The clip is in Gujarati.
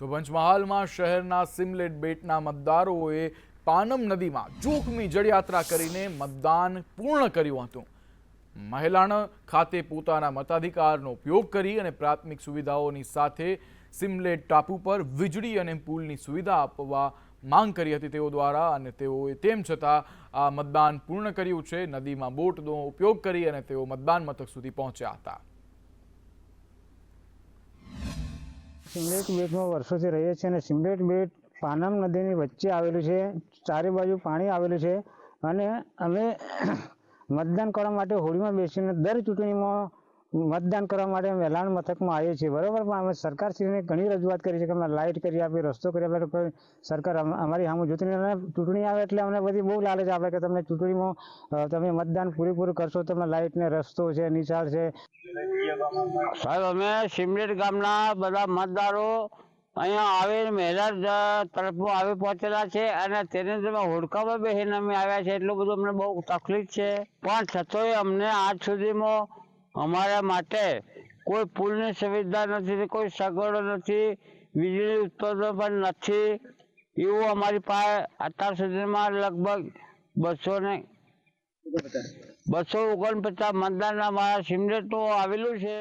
તો પંચમહાલમાં શહેરના સિમલેટ બેટના મતદારોએ પાનમ નદીમાં જોખમી જળયાત્રા કરીને મતદાન પૂર્ણ કર્યું હતું. મહેલાણ ખાતે પોતાના મતાધિકારનો ઉપયોગ કરી અને પ્રાથમિક સુવિધાઓની સાથે સિમલેટ ટાપુ પર વીજળી અને પુલની સુવિધા આપવા માંગ કરી હતી તેઓ દ્વારા અને તેઓએ તેમ છતાં આ મતદાન પૂર્ણ કર્યું છે. નદીમાં બોટનો ઉપયોગ કરી અને તેઓ મતદાન મથક સુધી પહોંચ્યા હતા. સિમલેટ બેટમાં વર્ષોથી રહીએ છીએ અને સિમરેટ બેટ પાનમ નદીની વચ્ચે આવેલું છે, ચારે બાજુ પાણી આવેલું છે અને અમે મતદાન કરવા માટે હોળીમાં બેસીને દર ચૂંટણીમાં મતદાન કરવા માટે અમે વેલાણ મથકમાં આવીએ છીએ. બરાબર, પણ અમે સરકારશ્રીને ઘણી રજૂઆત કરી છે કે અમે લાઇટ કરી આપી, રસ્તો કરી આપે, કોઈ સરકાર અમ- અમારી સામે જોતી ચૂંટણી આવે એટલે અમને બધી બહુ લાલચ આપે કે તમને ચૂંટણીમાં તમે મતદાન પૂરેપૂરું કરશો, તમે લાઇટને રસ્તો છે, નિશાળ છે સાહેબ, અમે સિમલેટ ગામના બધા મતદારો અહીંયા આવીને મહેલા તરફમાં આવી પહોંચેલા છે અને તેને તમે હોડકામાં બેસીને અમે આવ્યા છે. એટલું બધું અમને બહુ તકલીફ છે. પણ છતાંય અમને આજ સુધીમાં અમારા માટે કોઈ પુલની સુવિધા નથી, કોઈ સગવડો નથી, વીજળી ઉત્પાદન પણ નથી. એવું અમારી પાસે અત્યાર સુધીમાં લગભગ બસો ને બસો ઓગણપચાસ મતદાન અમારા તો આવેલું છે.